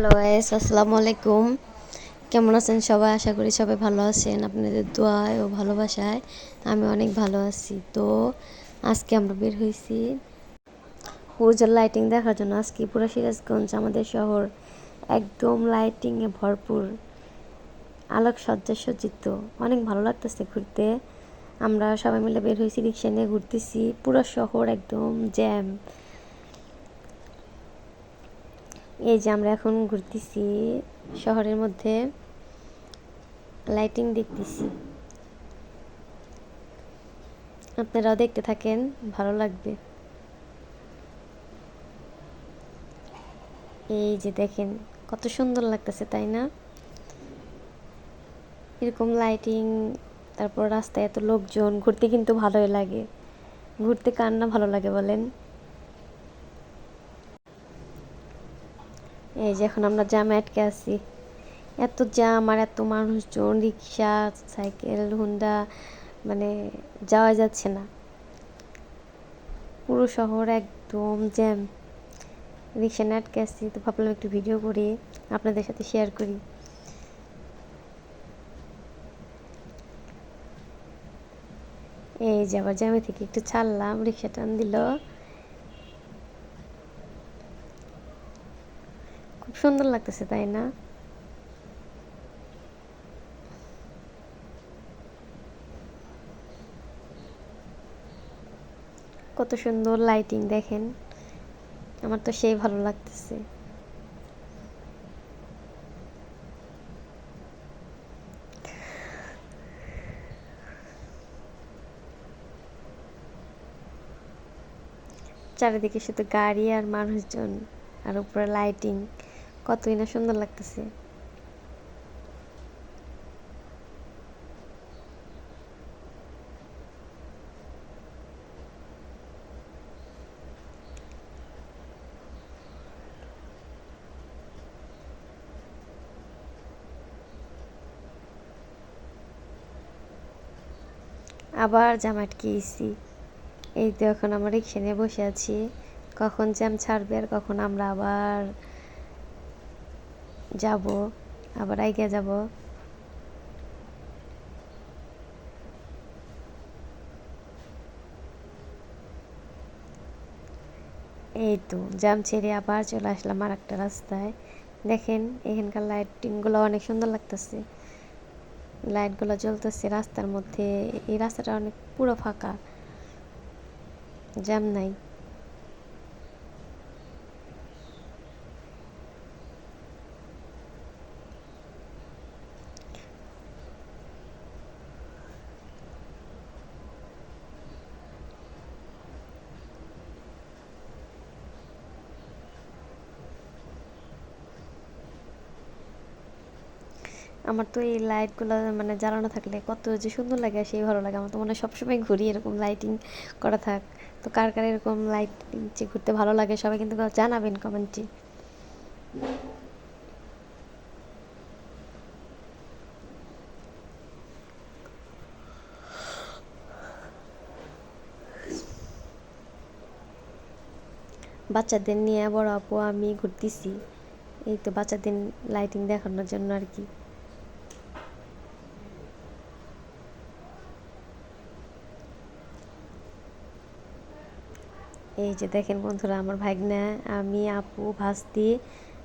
Hello S আসসালামু আলাইকুম কেমন আছেন সবাই? আশা করি সবাই ভালো আছেন। আপনাদের দোয়ায় ও ভালোবাসায় আমি অনেক ভালো আছি। তো আজকে আমরা বের হয়েছি সূর্যের লাইটিং দেখার জন্য। আজকে পুরো সিরাজগঞ্জ, আমাদের শহর একদম লাইটিংয়ে ভরপুর। আলোক সজ্জা সজ্জিত। অনেক ভালো লাগতেছে ঘুরতে। আমরা সবাই মিলে বের হয়েছি, রিক্সা নিয়ে ঘুরতেছি। পুরো শহর একদম জ্যাম এই যে আমরা এখন ঘুরতেছি শহরের মধ্যে লাইটিং দেখতেছি। আপনারাও দেখতে থাকেন, ভালো লাগবে। এই যে দেখেন, কত সুন্দর লাগতেছে, তাই না? এরকম লাইটিং তারপর রাস্তায় এত লোকজন, ঘুরতে কিন্তু ভালোই লাগে। ঘুরতে কার না ভালো লাগে বলেন? এই যে এখন আমরা জামে আটকে আছি। এত জাম আর এত মানুষজন, রিক্সা, সাইকেল, হুন্ডা মানে যাওয়া যাচ্ছে না। পুরো শহর একদম জ্যাম। রিক্সা নিয়ে আটকে আসছি তো ভাবলাম একটু ভিডিও করি, আপনাদের সাথে শেয়ার করি। এই যে আবার জ্যামে থেকে একটু ছাড়লাম, রিক্সা টান দিল। সুন্দর লাগতেছে, তাই না? কত সুন্দর লাইটিং দেখেন। আমার তো সেই ভালো লাগতেছে। চারিদিকে শুধু গাড়ি আর মানুষজন আর উপরে লাইটিং কতই না সুন্দর লাগতেছে। আবার জাম আটকে গেছি এই তো এখন আমরা রিক্সা নিয়ে বসে আছি। কখন জ্যাম ছাড়বে আর কখন আমরা আবার যাব, আবার আইগে যাব। এই তো জাম ছেড়ে আবার চলে আসলাম আর একটা রাস্তায়। দেখেন, এখানকার লাইটিংগুলো অনেক সুন্দর লাগতেছে। লাইটগুলো জ্বলতেছে রাস্তার মধ্যে, এই রাস্তাটা অনেক পুরো ফাঁকা। জ্যাম নাই। আমার তো এই লাইটগুলো মানে জ্বালানো থাকলে কত যে সুন্দর লাগে সেই ভালো লাগে। আমার তো মনে হয় সবসময় ঘুরি এরকম লাইটিং করা থাক। তো কার কার এরকম লাইট যে ঘুরতে ভালো লাগে সবাই কিন্তু জানাবেন কমেন্টে বাচ্চাদের নিয়ে বড় আপু আমি ঘুরতেছি। এই তো বাচ্চাদের লাইটিং দেখানোর জন্য আর কি। এই যে দেখেন বন্ধুরা, আমার ভাগনা, আমি, আপু, ভাস্তি,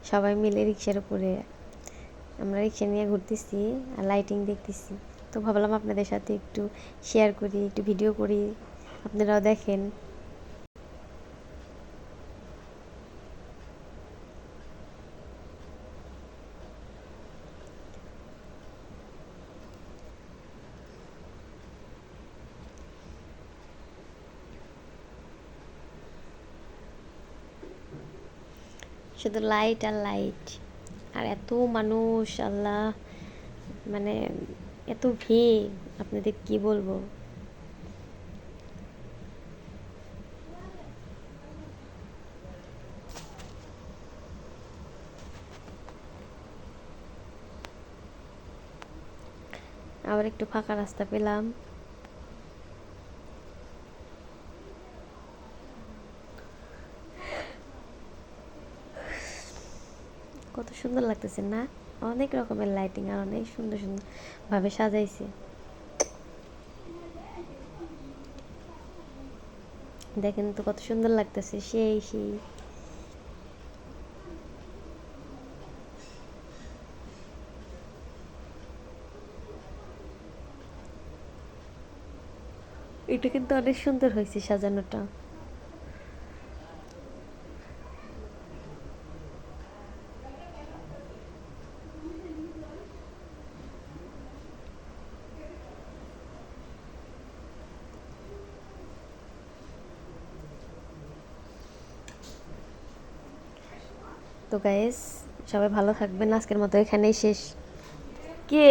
সবাই মিলে রিক্সার উপরে। আমরা রিক্সা নিয়ে ঘুরতেছি আর লাইটিং দেখতেছি। তো ভাবলাম আপনাদের সাথে একটু শেয়ার করি, একটু ভিডিও করি। আপনারাও দেখেন। শুধু লাইট আর লাইট আর এত মানুষ, আল্লাহ মানে এত ভিড়, আপনাদের কি বলব? আবার একটু ফাঁকা রাস্তা পেলাম। কত সুন্দর লাগতেছে না? অনেক রকমের লাইটিং আর অনেক সুন্দর সুন্দর ভাবে সাজাইছে। দেখেন তো কত সুন্দর লাগতেছে, সেই সেই। এটা কিন্তু অনেক সুন্দর হয়েছে সাজানোটা। তো গাইস সবাই ভালো থাকবেন। আজকের মতো এখানেই শেষ। কে?